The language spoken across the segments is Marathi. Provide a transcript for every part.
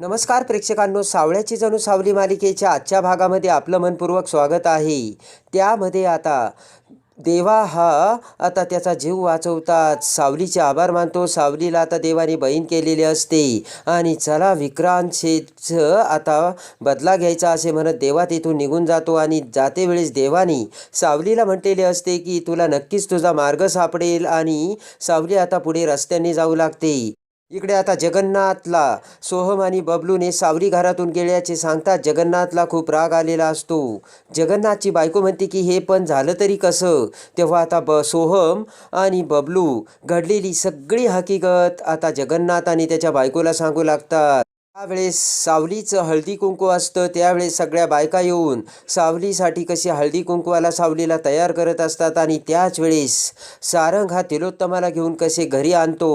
नमस्कार प्रेक्षकांनो सावळ्याची जणू सावली मालिकेच्या आजच्या भागामध्ये आपलं मनपूर्वक स्वागत आहे. त्यामध्ये आता देवा हा आता त्याचा जीव वाचवतात. सावलीचे आभार मानतो. सावलीला आता देवाने बहीण केलेली असते. आणि चला विक्रांत शेठचं आता बदला घ्यायचा असे म्हणत देवा तिथून निघून जातो आणि जाते वेळेस देवानी सावलीला म्हटलेले असते की तुला नक्कीच तुझा मार्ग सापडेल आणि सावली आता पुढे रस्त्याने जाऊ लागते. इकडे आता जगन्नाथला सोहम आणि बबलूने सावरी घरातून गेल्याचे सांगतात जगन्नाथला खूप राग आलेला असतो. जगन्नाथची बायको म्हणते की हे पण झालं तरी कसं? तेव्हा आता ब सोहम आणि बबलू घडलेली सगळी हकीकत आता जगन्नाथ आणि त्याच्या बायकोला सांगू लागतात. त्यावेळेस सावलीचं हळदी कुंकू असतं त्यावेळेस सगळ्या बायका येऊन सावलीसाठी कशी हळदी कुंकवाला सावलीला तयार करत असतात आणि त्याच वेळेस सारंग हा तिलोत्तमाला घेऊन कसे घरी आणतो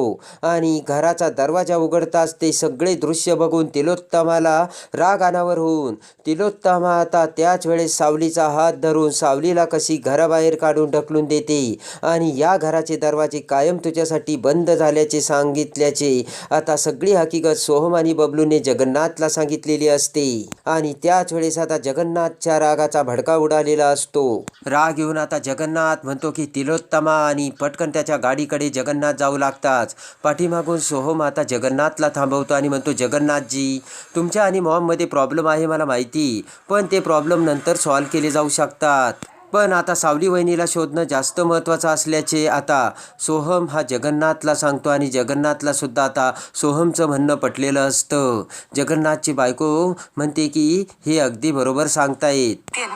आणि घराचा दरवाजा उघडताच ते सगळे दृश्य बघून तिलोत्तमाला राग अनावर होऊन तिलोत्तमा आता त्याच वेळेस सावलीचा हात धरून सावलीला कशी घराबाहेर काढून ढकलून देते आणि या घराचे दरवाजे कायम तुझ्यासाठी बंद झाल्याचे सांगितल्याचे आता सगळी हकीकत सोहम आणि बबलूने जगन्नाथला सांगितलेली असते. आणि त्याच वेळेस आता जगन्नाथच्या रागाचा भडका उडालेला असतो. राग येऊन आता जगन्नाथ म्हणतो की तिलोत्तमा आणि पटकन त्याच्या गाडीकडे जगन्नाथ जाऊ लागताच. पाठीमागून सोहम आता जगन्नाथला थांबवतो आणि म्हणतो जगन्नाथजी तुमच्या आणि मॉममध्ये प्रॉब्लेम आहे मला माहिती. पण ते प्रॉब्लेम नंतर सॉल्व केले जाऊ शकतात. पण आता सावली वहिनीला शोधणं जास्त महत्त्वाचं असल्याचे आता सोहम हा जगन्नाथला सांगतो आणि जगन्नाथला सुद्धा आता सोहमचं म्हणणं पटलेलं असतं. जगन्नाथची बायको म्हणते की हे अगदी बरोबर सांगतायत.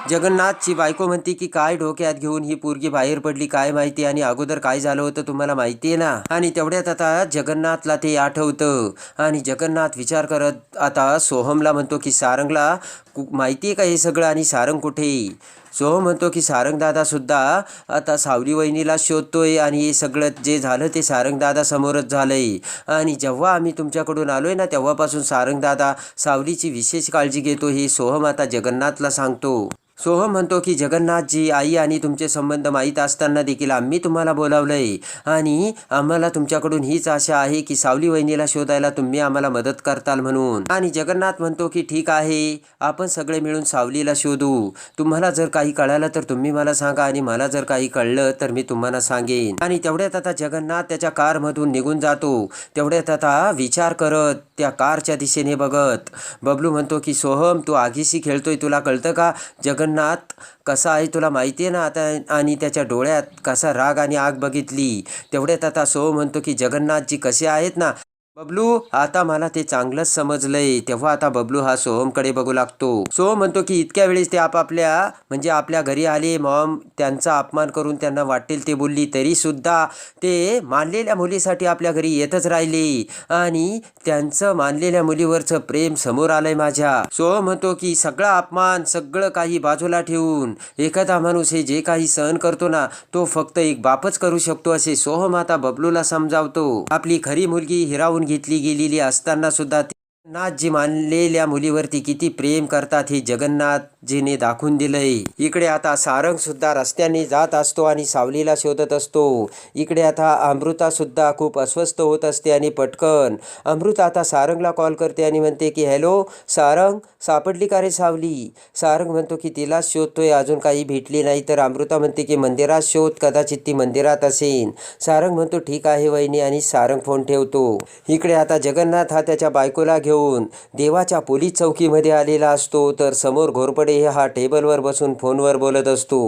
जगन्नाथची बायको म्हणते की काय डोक्यात घेऊन ही पोरगी बाहेर पडली काय माहिती आणि अगोदर काय झालं होतं तुम्हाला माहिती आहे ना? आणि तेवढ्यात आता जगन्नाथला ते आठवतं. आणि जगन्नाथ विचार करत आता सोहमला म्हणतो की सारंगला माहिती आहे का हे सगळं आणि सारंग कुठे? सोहम म्हणतो की सारंगदादासुद्धा आता सावली वहिनीला शोधतोय आणि हे सगळं जे झालं ते सारंगदादा समोरच झालंय. आणि जेव्हा आम्ही तुमच्याकडून आलोय ना तेव्हापासून सारंगदादा सावलीची विशेष काळजी घेतो हे सोहम आता जगन्नाथला सांगतो. सोहम म्हणतो की जगन्नाथजी आई आणि तुमचे संबंध माहीत असताना देखील आम्ही तुम्हाला बोलावलंय. आणि आम्हाला तुमच्याकडून हीच आशा आहे की सावली वहिनीला शोधायला तुम्ही आम्हाला मदत करताल म्हणून. आणि जगन्नाथ म्हणतो की ठीक आहे आपण सगळे मिळून सावलीला शोधू. तुम्हाला जर काही कळालं तर तुम्ही मला सांगा आणि मला जर काही कळलं तर मी तुम्हाला सांगेन. आणि तेवढ्यात आता जगन्नाथ त्याच्या कारमधून निघून जातो. तेवढ्यात आता विचार करत त्या कारच्या दिशेने बघत. बबलू म्हणतो की सोहम तू आगीशी खेळतोय तुला कळतं का? जगन्नाथ कसा आहे तुला माहिती आहे ना आता? आणि त्याच्या डोळ्यात कसा राग आणि आग बघितली? तेवढ्यात आता सो म्हणतो की जगन्नाथजी कसे आहेत ना? बबलू आता मला ते चांगलंच समजलंय. तेव्हा आता बबलू हा सोहमकडे बघू लागतो. सोहम म्हणतो की इतक्या वेळेस ते आपापल्या म्हणजे आपल्या घरी आले मॉम त्यांचा अपमान करून त्यांना वाटेल ते बोलली तरी सुद्धा ते मानलेल्या मुलीसाठी आपल्या घरी येतच राहिले. आणि त्यांचं मानलेल्या मुलीवरचं प्रेम समोर आलंय माझ्या. सोहम म्हणतो की सगळा अपमान सगळं काही बाजूला ठेवून. एखादा माणूस हे जे काही सहन करतो ना तो फक्त एक बापच करू शकतो असे सोहम आता बबलूला समजावतो. आपली खरी मुलगी हिरावून घेतली गेलेली असताना सुद्धा नाथजी मानलेल्या मुलीवरती किती प्रेम करतात हे जगन्नाथ. जीने दाखवून दिलंय. इकडे आता सारंग सुद्धा रस्त्याने जात असतो आणि सावलीला शोधत असतो. इकडे आता अमृता सुद्धा खूप अस्वस्थ होत असते आणि पटकन. अमृता आता सारंगला कॉल करते आणि म्हणते की हॅलो सारंग सापडली का रे सावली? सारंग म्हणतो की तिला शोधतोय अजून काही भेटली नाही. तर अमृता म्हणते की मंदिरात शोध कदाचित ती मंदिरात असेल सारंग म्हणतो ठीक आहे वहिनी आणि सारंग फोन ठेवतो. इकडे आता जगन्नाथ हा त्याच्या बायकोला घेऊन देवाच्या पोलीस चौकीमध्ये आलेला असतो. तर समोर घोरपड हा टेबलवर बसून फोनवर बोलत असतो.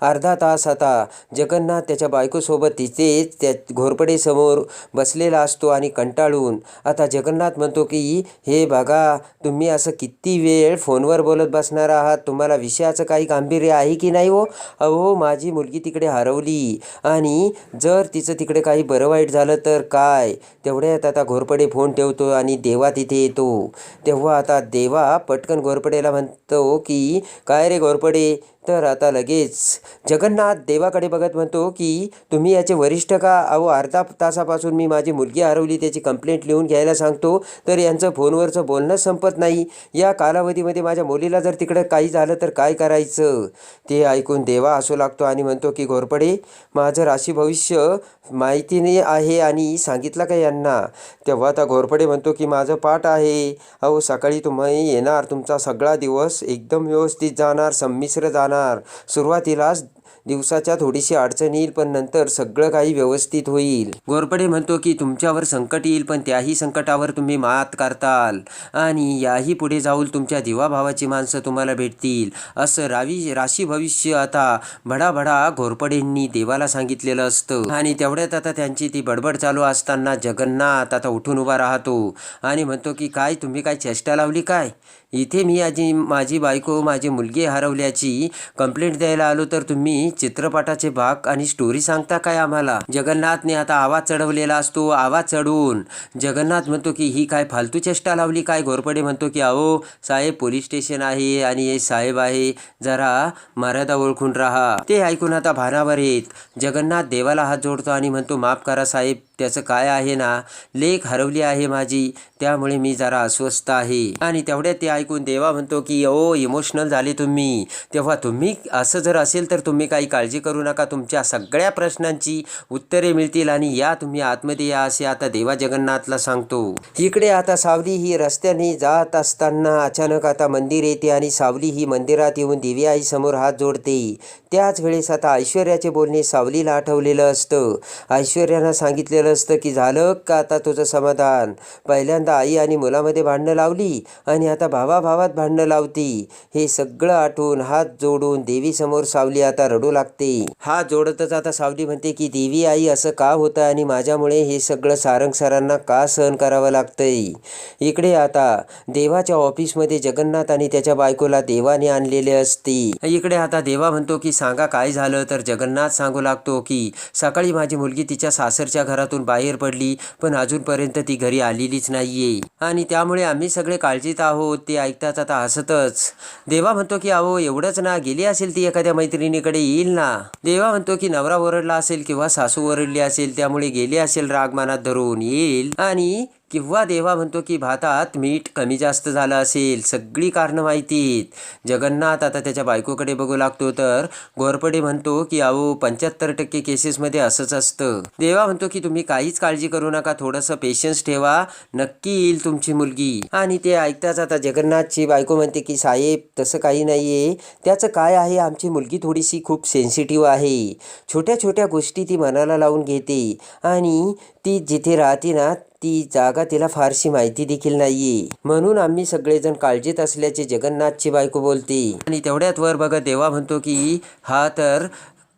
अर्धा तास आता जगन्नाथ त्याच्या बायकोसोबत तिथेच त्या घोरपडे समोर बसलेला असतो आणि कंटाळून. आता जगन्नाथ म्हणतो की हे बघा तुम्ही असं किती वेळ फोनवर बोलत बसणार आहात? तुम्हाला विषयाचं काही गांभीर्य आहे की नाही हो? अहो माझी मुलगी तिकडे हरवली आणि जर तिचं तिकडे काही बरं वाईट झालं तर काय? तेवढ्यात आता घोरपडे फोन ठेवतो आणि देवा तिथे येतो. तेव्हा आता देवा पटकन घोरपडेला म्हणतो की की काय रे घोरपडे तर आता लगेच. जगन्नाथ देवाकडे बघत म्हणतो की तुम्ही याचे वरिष्ठ का? अहो अर्धा तासापासून मी माझी मुलगी हरवली त्याची कंप्लेंट लिहून घ्यायला सांगतो. तर यांचं फोनवरचं बोलणं संपत नाही. या कालावधीमध्ये माझ्या मुलीला जर तिकडं काही झालं तर काय करायचं? ते ऐकून देवा असू लागतो आणि म्हणतो की घोरपडे माझं राशी भविष्य माहितीने आहे आणि सांगितलं का यांना? तेव्हा आता घोरपडे म्हणतो की माझं पाठ आहे. अहो सकाळी तुम्ही येणार. तुमचा सगळा दिवस एकदम व्यवस्थित जाणार संमिश्र जाणार. सुरुवातीलाच दिवसाच्या थोडीशी अडचण येईल पण नंतर सगळं काही व्यवस्थित होईल. गोरपडे म्हणतो की तुमच्यावर संकट येईल पण त्याही संकटावर तुम्ही मात करताल. आणि याही पुढे जाऊन तुमच्या दिवाभावाची माणसं तुम्हाला भेटतील. असं रावी राशी भविष्य आता भडाभडा घोरपडेंनी देवाला सांगितलेलं असतं. आणि तेवढ्यात आता त्यांची ती बडबड चालू असताना जगन्नाथ आता उठून उभा राहतो. आणि म्हणतो की काय तुम्ही काय चेष्टा लावली काय? इथे मी आजी माझी बायको माझी मुलगी हरवल्याची कंप्लेंट द्यायला आलो तर तुम्ही चित्रपटाचे भाग आणि स्टोरी सांगता काय आम्हाला? जगन्नाथने आता आवाज चढवलेला असतो आवाज चढवून जगन्नाथ म्हणतो की ही काय फालतू चेष्टा लावली काय? घोरपडे म्हणतो की अहो साहेब पोलीस स्टेशन आहे आणि हे साहेब आहे. जरा मर्यादा ओळखून राहा. ते ऐकून आता भानावर येत. जगन्नाथ देवाला हात जोडतो आणि म्हणतो माफ करा साहेब त्याचं काय आहे ना? लेख हरवली आहे माझी. त्यामुळे मी जरा अस्वस्थ आहे. आणि तेवढ्यात ते ऐकून देवा म्हणतो की ओ इमोशनल झाले तुम्ही. तेव्हा तुम्ही असं जर असेल तर तुम्ही काही काळजी करू नका. तुमच्या सगळ्या प्रश्नांची उत्तरे मिळतील आणि या तुम्ही आतमध्ये या असे आता देवा जगन्नाथला सांगतो. इकडे आता सावली ही रस्त्याने जात असताना अचानक आता मंदिर येते आणि सावली ही मंदिरात येऊन दिवी आई समोर हात जोडते. त्याच वेळेस आता ऐश्वर्याचे बोलणे सावलीला आठवलेलं असतं. ऐश्वर्यानं सांगितलेलं नसतं की झालं का आता तुझं समाधान? पहिल्यांदा आई आणि मुलामध्ये भांडणं लावली आणि आता भावा भावात भांडणं लावती. हे सगळं आठवून हात जोडून देवीसमोर सावली आता रडू लागते. हात जोडतच आता सावली म्हणते की देवी आई असं का होतं आणि माझ्यामुळे हे सगळं सारंग सरांना का सहन करावं लागतंय? इकडे आता देवाच्या ऑफिसमध्ये जगन्नाथ आणि त्याच्या बायकोला देवाने आणलेले असते. इकडे आता देवा म्हणतो की सांगा काय झालं? तर जगन्नाथ सांगू लागतो की सकाळी माझी मुलगी तिच्या सासरच्या घरातून बाहेर पडली पण अजूनपर्यंत ती घरी आलेलीच नाहीये. आणि त्यामुळे आम्ही सगळे काळजीत आहोत ते ऐकताच आता हसतच. देवा म्हणतो की अहो एवढंच ना गेली असेल ती एखाद्या मैत्रिणीकडे येईल ना? देवा म्हणतो की नवरा ओरडला असेल किंवा सासू ओरडली असेल त्यामुळे गेली असेल राग मनात धरून येईल आणि किंवा देवा म्हणतो की भातात मीठ कमी जास्त झालं असेल सगळी कारणं माहितीत जगन्नाथ आता त्याच्या बायकोकडे बघू लागतो तर घोरपडे म्हणतो की अहो पंच्याहत्तर टक्के केसेसमध्ये असंच असतं. देवा म्हणतो की तुम्ही काहीच काळजी करू नका थोडंसं पेशन्स ठेवा नक्की येईल तुमची मुलगी. आणि ते ऐकताच आता जगन्नाथची बायको म्हणते की साहेब तसं काही नाही आहे त्याचं काय आहे? आमची मुलगी थोडीशी खूप सेन्सिटिव्ह आहे. छोट्या छोट्या गोष्टी ती मनाला लावून घेते. आणि ती जिथे राहते ना ती जागा तिला फारशी माहिती देखील नाही म्हणून आम्ही सगळेजण काळजीत असल्याचे जगन्नाथची बायको बोलते. आणि तेवढ्यात वर बघा देवा म्हणतो की हा तर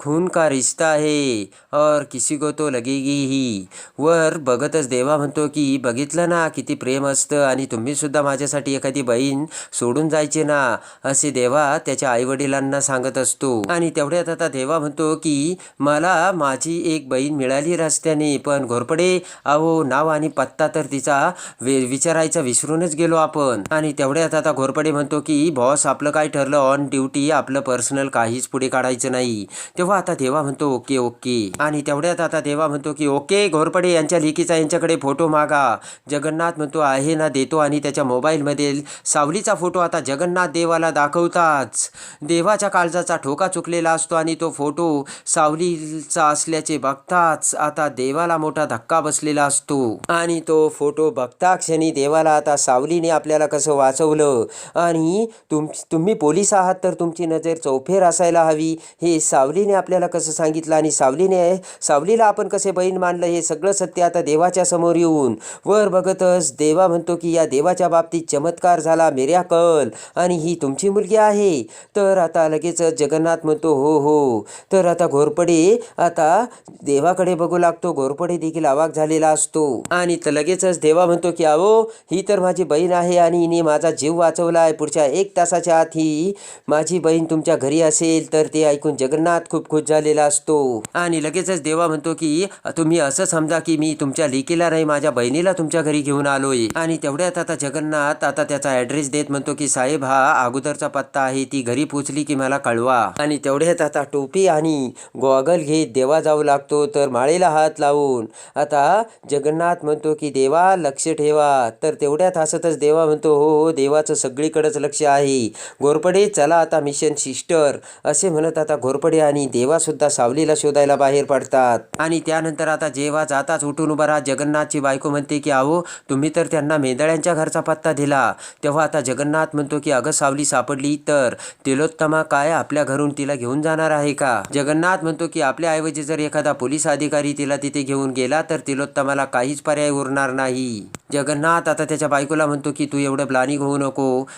खून का रिश्ता है? और किसी को तो लगेगी ही। वर बघतच देवा म्हणतो की बघितलं ना किती प्रेम असतं आणि तुम्ही सुद्धा माझ्यासाठी एखादी बहीण सोडून जायचे ना असे देवा त्याच्या आईवडिलांना सांगत असतो. आणि तेवढ्यात आता देवा म्हणतो की मला माझी एक बहीण मिळाली रस्त्याने पण घोरपडे अहो नाव आणि पत्ता तर तिचा वे विचारायचा विसरूनच गेलो आपण. आणि तेवढ्यात आता घोरपडे म्हणतो की बॉस आपलं काय ठरलं? ऑन ड्युटी आपलं पर्सनल काहीच पुढे काढायचं नाही. तेव्हा आता देवा म्हणतो ओके ओके. आणि तेवढ्यात आता देवा म्हणतो की ओके घोरपडे यांच्या लेकीचा यांच्याकडे फोटो मागा. जगन्नाथ म्हणतो आहे ना देतो. आणि त्याच्या मोबाईलमध्ये सावलीचा फोटो आता जगन्नाथ देवाला दाखवताच. देवाच्या काळजाचा ठोका चुकलेला असतो आणि तो फोटो सावलीचा असल्याचे बघताच आता देवाला मोठा धक्का बसलेला असतो. आणि तो फोटो बघता क्षणी देवाला आता सावलीने आपल्याला कसं वाचवलं? आणि तुम तुम्ही पोलीस आहात तर तुमची नजर चौफेर असायला हवी. हे सावलीने आपल्याला कसं सांगितलं आणि सावलीने सावलीला आपण कसे बहीण मानलं हे सगळं सत्य आता देवाच्या समोर येऊन. वर बघतच देवा म्हणतो की या देवाच्या बाबतीत चमत्कार झाला मेऱ्या कल आणि ही तुमची मुलगी आहे. तर आता लगेच जगन्नाथ म्हणतो हो हो. तर आता घोरपडे आता देवाकडे बघू लागतो घोरपडे देखील आवाक झालेला असतो. आणि तर लगेचच देवा म्हणतो की अहो ही तर माझी बहीण आहे आणि हिने माझा जीव वाचवला आहे पुढच्या एक तासाच्या आत ही माझी बहीण तुमच्या घरी असेल. तर ते ऐकून जगन्नाथ खूप खुश झालेला असतो. आणि लगेचच देवा म्हणतो की तुम्ही असं समजा की मी तुमच्या लेकीला नाही माझ्या बहिणीला तुमच्या घरी घेऊन आलोय. आणि तेवढ्यात आता जगन्नाथ आता त्याचा ऍड्रेस देत म्हणतो की साहेब हा अगोदरचा पत्ता आहे ती घरी पोचली की मला कळवा. आणि तेवढ्यात आता टोपी आणि गॉगल घेत देवा जाऊ लागतो तर माळेला हात लावून. आता जगन्नाथ म्हणतो की देवा लक्ष ठेवा. तर तेवढ्यात हसतच देवा म्हणतो हो हो देवाचं सगळीकडेच लक्ष आहे. घोरपडे चला आता मिशन सिस्टर असे म्हणत आता घोरपडे आणि तेव्हासुद्धा सुद्धा सावलीला शोधायला बाहेर पडतात. आणि त्यानंतर आता जेव्हा जाताच उठून उभा राहा जगन्नाथची बायको म्हणते की अहो तुम्ही तर त्यांना मेंदळ्यांच्या घरचा पत्ता दिला. तेव्हा आता जगन्नाथ म्हणतो की अगं सावली सापडली तर तिलोत्तमा काय आपल्या घरून तिला घेऊन जाणार आहे का? जगन्नाथ म्हणतो की आपल्या ऐवजी जर एखादा पोलीस अधिकारी तिला तिथे घेऊन गेला तर तिलोत्तमाला काहीच पर्याय उरणार नाही. जगन्नाथ आता त्याच्या बायकोला म्हणतो की तू एवढं प्लानिंग होऊ नको.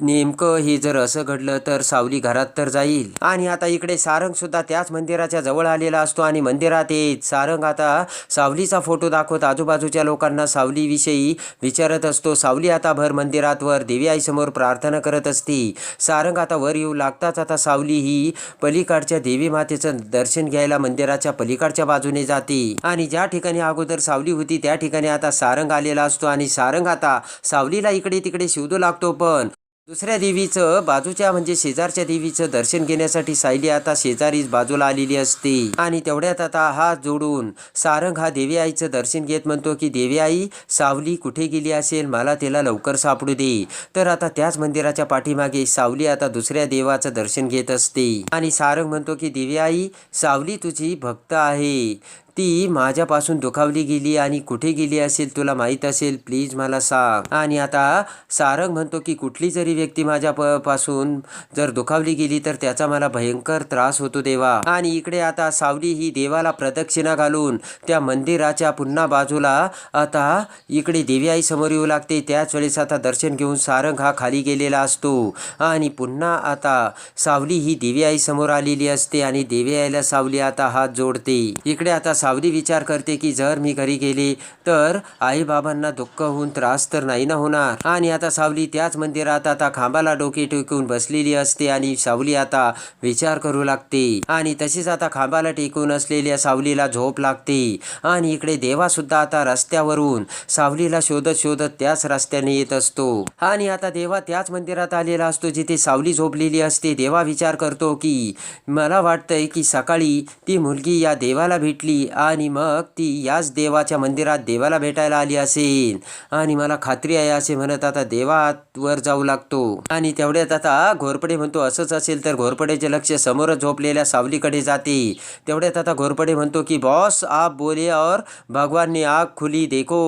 नेमकं हे जर असं घडलं तर सावली घरात तर जाईल. आणि आता इकडे सारंग सुद्धा त्याच मंदिराच्या जवळ आलेला असतो आणि मंदिरात येत सारंग आता सावलीचा फोटो दाखवत आजूबाजूच्या लोकांना सावलीविषयी विचारत असतो. सावली आता भर मंदिरात वर देवी आईसमोर प्रार्थना करत असते. सारंग आता वर येऊ लागताच आता सावली ही पलीकडच्या देवी मातेचं दर्शन घ्यायला मंदिराच्या पलीकडच्या बाजूने जाते. आणि ज्या ठिकाणी अगोदर सावली होती त्या ठिकाणी आता सारंग आलेला असतो. आणि सारंग आता सावलीला इकडे तिकडे शोधू लागतो पण दुसऱ्या देवीचं बाजूच्या म्हणजे शेजारच्या देवीचं दर्शन घेण्यासाठी सायली आता शेजारीच बाजूला आलेली असते. आणि तेवढ्यात आता हात जोडून सारंग हा देवी आईचं दर्शन घेत म्हणतो की देवी आई सावली कुठे गेली असेल? मला तिला लवकर सापडू दे. तर आता त्याच मंदिराच्या पाठीमागे सावली आता दुसऱ्या देवाचं दर्शन घेत असते. आणि सारंग म्हणतो की देवी आई सावली तुझी भक्त आहे. ती माझ्यापासून दुखावली गेली आणि कुठे गेली असेल तुला माहीत असेल प्लीज मला सांग. आणि आता सारंग म्हणतो की कुठली जरी व्यक्ती माझ्या पासून जर दुखावली गेली तर त्याचा मला भयंकर त्रास होतो देवा. आणि इकडे आता सावली ही देवाला प्रदक्षिणा घालून त्या मंदिराच्या पुन्हा बाजूला आता इकडे देवी आई समोर येऊ लागते. त्याच वेळेस आता दर्शन घेऊन सारंग हा खाली गेलेला असतो. आणि पुन्हा आता सावली ही देवी आई समोर आलेली असते आणि देवी आईला सावली आता हात जोडते. इकडे आता सावली विचार करते की जर मी घरी गेले तर आई बाबांना दुःख होऊन त्रास तर नाही ना होणार. आणि आता सावली त्याच मंदिरात आता खांबाला डोके टेकून बसलेली असते आणि सावली आता विचार करू लागते. आणि तशीच आता खांबाला टेकून असलेल्या सावलीला झोप लागते. आणि इकडे देवा सुद्धा आता रस्त्यावरून सावलीला शोधत शोधत त्याच रस्त्याने येत असतो. आणि आता देवा त्याच मंदिरात आलेला असतो जिथे सावली झोपलेली असते. देवा विचार करतो की मला वाटतंय की सकाळी ती मुलगी या देवाला भेटली आणि मग ती याच देवाच्या मंदिरात देवाला भेटायला आली असेल. आणि मला खात्री आहे असे म्हणत आता देवात वर जाऊ लागतो. आणि तेवढ्यात आता घोरपडे म्हणतो असंच असेल तर घोरपडेचे लक्ष समोरच झोपलेल्या सावलीकडे जाते. तेवढ्यात आता घोरपडे म्हणतो की बॉस आप बोले और भगवान ने आग खुली देखो.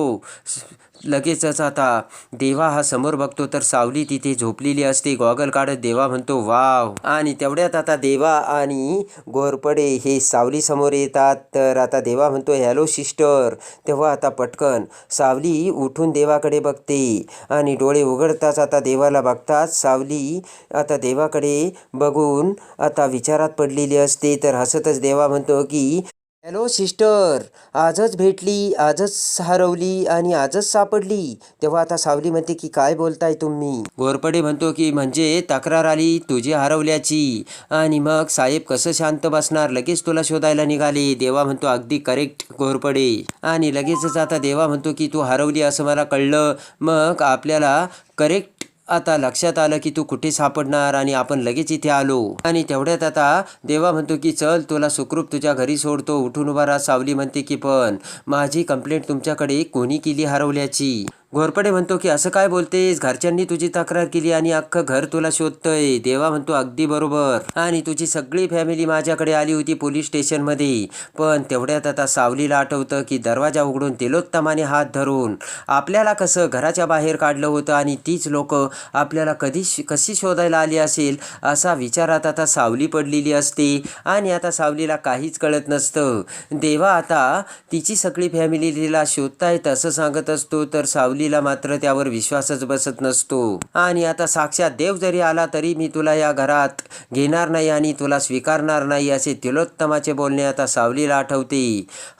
लगेचच आता. देवा हा समोर बघतो तर सावली तिथे झोपलेली असते. गॉगल काढत देवा म्हणतो वाव. आणि तेवढ्यात आता देवा आणि गोरपडे हे सावली समोर येतात. तर आता देवा म्हणतो हॅलो सिस्टर. तेव्हा आता पटकन सावली उठून देवाकडे बघते. आणि डोळे उघडताच आता देवाला बघताच सावली आता देवाकडे बघून आता विचारात पडलेली असते. तर हसतच देवा म्हणतो की हॅलो सिस्टर आजच भेटली आजच हरवली आणि आजच सापडली. तेव्हा आता सावली म्हणते की काय बोलताय तुम्ही? गोरपडे म्हणतो की म्हणजे तक्रार आली तुझी हरवल्याची. आणि मग साहेब कसं शांत बसणार? लगेच तुला शोधायला निघाले. देवा म्हणतो अगदी करेक्ट गोरपडे. आणि लगेचच आता देवा म्हणतो की तू हरवली असं मला कळलं. मग आपल्याला करेक्ट आता लक्षात आलं की तू कुठे सापडणार आणि आपण लगेच इथे आलो. आणि तेवढ्यात आता देवा म्हणतो की चल तुला सुखरूप तुझ्या घरी सोडतो. उठून उभा राहा. सावली म्हणते की पण माझी कंप्लेंट तुमच्याकडे कोणी केली हरवल्याची? घोरपडे म्हणतो की असं काय बोलतेस? घरच्यांनी तुझी तक्रार केली आणि अख्खं घर तुला शोधतंय. देवा म्हणतो अगदी बरोबर. आणि तुझी सगळी फॅमिली माझ्याकडे आली होती पोलीस स्टेशनमध्ये. पण तेवढ्यात आता सावलीला आठवतं की दरवाजा उघडून तेलोत्तमाने हात धरून आपल्याला कसं घराच्या बाहेर काढलं होतं आणि तीच लोक आपल्याला कधी श- कशी शोधायला आली असेल असा विचारात आता सावली पडलेली असते आणि आता सावलीला काहीच कळत नसतं. देवा आता तिची सगळी फॅमिली तिला शोधताय असं सांगत असतो तर सावली मुलीला मात्र त्यावर विश्वासच बसत नसतो. आणि आता साक्षात देव जरी आला तरी मी तुला या घरात घेणार नाही आणि तुला स्वीकारणार नाही असे तिलोत्तमाचे बोलणे आता सावलीला आठवते.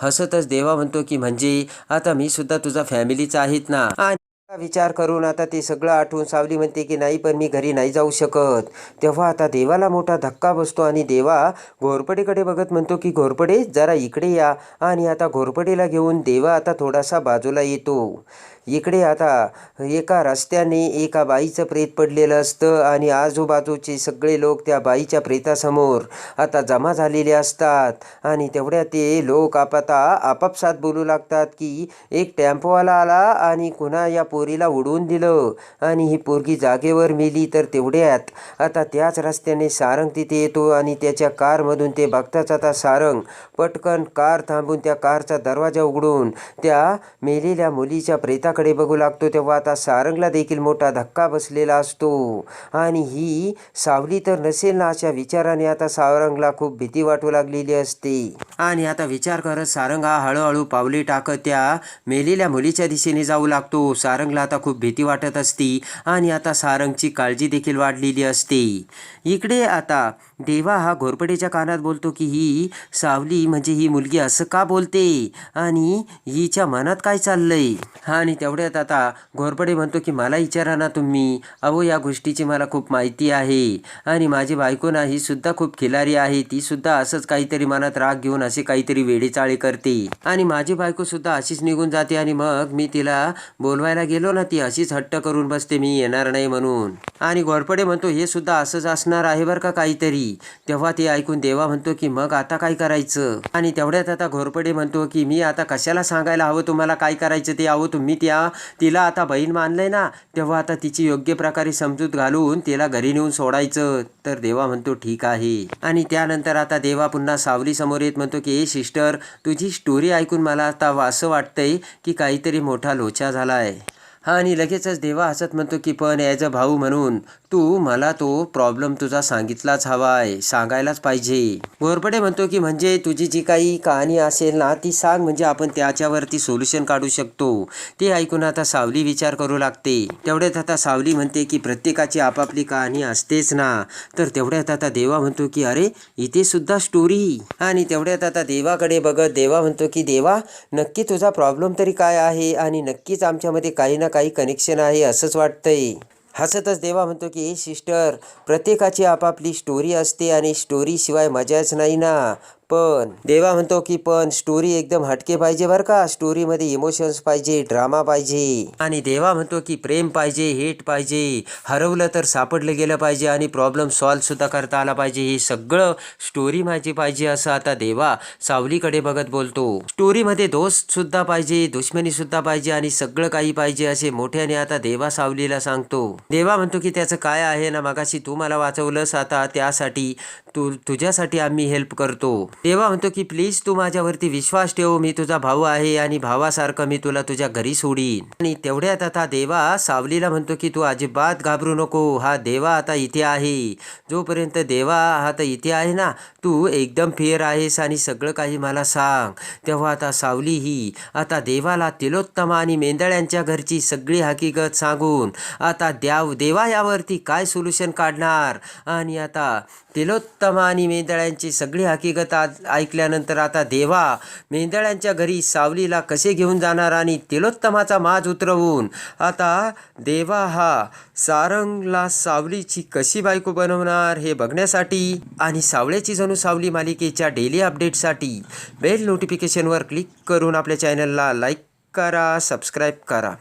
हसतच देवा म्हणतो की म्हणजे आता मी सुद्धा तुझा फॅमिलीचा आहेत ना? आणि विचार करून आता ते सगळं आठवून सावली म्हणते की नाही पण मी घरी नाही जाऊ शकत. तेव्हा आता देवाला मोठा धक्का बसतो आणि देवा घोरपडेकडे बघत म्हणतो की घोरपडे जरा इकडे या. आणि आता घोरपडेला घेऊन देवा आता थोडासा बाजूला येतो. इकडे आता एका रस्त्याने एका बाईचं प्रेत पडलेलं असतं आणि आजूबाजूचे सगळे लोक त्या बाईच्या प्रेतासमोर आता जमा झालेले असतात. आणि तेवढ्या ते लोक आपता आपापसात बोलू लागतात की एक टेम्पोवाला आला आणि कुणा या पोरीला उडवून दिलं. आणि ही पोरगी जागेवर मेली तर तेवढ्यात आता त्याच रस्त्याने सारंग तिथे येतो आणि त्याच्या कारमधून ते बघताच आता सारंग पटकन कार थांबून त्या कारचा दरवाजा उघडून त्या मेलेल्या मुलीच्या प्रेताकडे बघू लागतो तेव्हा आता सारंगला देखील मोठा धक्का बसलेला असतो. आणि ही सावली तर नसेल ना अशा विचाराने आता सारंगला खूप भीती वाटू लागलेली असते. आणि आता विचार करत सारंग हा हळूहळू पावले टाकत त्या मेलेल्या मुलीच्या दिशेने जाऊ लागतो. सारंगला आता खूप भीती वाटत असती आणि आता सारंगची काळजी देखील वाढलेली असते. इकडे आता देवा हा घोरपडेच्या कानात बोलतो की ही सावली म्हणजे ही मुलगी असं का बोलते? आणि हिच्या मनात काय चाललंय? आणि तेवढ्यात आता घोरपडे म्हणतो की मला विचारा ना तुम्ही. अहो या गोष्टीची मला खूप माहिती आहे. आणि माझी बायको ना ही सुद्धा खूप खिलारी आहे. ती सुद्धा असंच काहीतरी मनात राग घेऊन असे काहीतरी वेडेचाळे करते. आणि माझी बायको सुद्धा अशीच निघून जाते आणि मग मी तिला बोलवायला गेलो ना ती अशीच हट्ट करून बसते मी येणार नाही म्हणून. आणि घोरपडे म्हणतो हे सुद्धा असंच असणार आहे बरं का काहीतरी? तेव्हा ते ऐकून देवा म्हणतो की मग आता काय करायचं? आणि तेवढ्यात आता घोरपडे म्हणतो की मी आता कशाला सांगायला हवं तुम्हाला काय करायचं ते? आहो तुम्ही त्या तिला आता बहीण मानलंय ना. तेव्हा आता तिची योग्य प्रकारे समजूत घालून तिला घरी नेऊन सोडायचं. तर देवा म्हणतो ठीक आहे. आणि त्यानंतर आता देवा पुन्हा सावलीसमोर येत म्हणतो की ए सिस्टर तुझी स्टोरी ऐकून मला आता असं वाटतंय की काहीतरी मोठा लोचा झाला आहे आणि लगेचच देवा हसत म्हणतो की पण ॲज अ भाऊ म्हणून. तू मला तो प्रॉब्लेम तुझा सांगितलाच हवाय. सांगायलाच पाहिजे. घोरपडे म्हणतो की म्हणजे तुझी जी काही कहाणी असेल ना ती सांग. म्हणजे आपण त्याच्यावरती सोल्युशन काढू शकतो. ते ऐकून आता सावली विचार करू लागते. तेवढ्यात आता सावली म्हणते की प्रत्येकाची आपापली कहाणी असतेच ना. तर तेवढ्यात आता देवा म्हणतो की अरे इथे सुद्धा स्टोरी आणि तेवढ्यात आता देवाकडे बघत देवा म्हणतो की देवा नक्की तुझा प्रॉब्लेम तरी काय आहे? आणि नक्कीच आमच्यामध्ये काही ना काही काही कनेक्शन आहे असंच वाटतंय. हसतच देवा म्हणतो की सिस्टर प्रत्येकाची आपापली स्टोरी असते आणि स्टोरीशिवाय मजाच नाही ना. पण देवा म्हणतो की पण स्टोरी एकदम हटके पाहिजे बरं का. स्टोरीमध्ये इमोशन्स पाहिजे ड्रामा पाहिजे. आणि देवा म्हणतो की प्रेम पाहिजे हेट पाहिजे. हरवलं तर सापडलं गेलं पाहिजे आणि प्रॉब्लेम सॉल्व्ह सुद्धा करता आला पाहिजे. हे सगळं स्टोरी माझी पाहिजे असं आता देवा सावलीकडे बघत बोलतो. स्टोरीमध्ये दोस्त सुद्धा पाहिजे दुश्मनी सुद्धा पाहिजे आणि सगळं काही पाहिजे असे मोठ्याने आता देवा सावलीला सांगतो. देवा म्हणतो की त्याचं काय आहे ना मगाशी तू मला वाचवलंस आता त्यासाठी तू तुझ्यासाठी आम्ही हेल्प करतो. देवा म्हणतो की प्लीज तू माझ्यावरती विश्वास ठेव मी तुझा भाऊ आहे आणि भावासारखं मी तुला तुझ्या घरी सोडीन. आणि तेवढ्यात आता देवा सावलीला म्हणतो की तू अजिबात घाबरू नको हा देवा आता इथे आहे. जोपर्यंत देवा हा तर इथे आहे ना तू एकदम फेअर आहेस आणि सगळं काही मला सांग. तेव्हा आता सावली ही आता देवाला तिलोत्तमा आणि मेंदळ्यांच्या घरची सगळी हकीकत सांगून आता द्याव देवा यावरती काय सोल्युशन काढणार? आणि आता तिलोत्तमा आणि मेंदळ्यांची सगळी हकीकत आज ऐकल्यानंतर आता देवा मेंदळ्यांच्या घरी सावलीला कसे घेऊन जाणार आणि तिलोत्तमाचा माज उतरवून? आता देवा हा सारंगला सावलीची कशी बायको बनवणार हे बघण्यासाठी आणि सावळ्याची जणू सावली मालिकेच्या डेली अपडेटसाठी बेल नोटिफिकेशनवर क्लिक करून आपल्या चॅनलला लाईक करा सबस्क्राईब करा.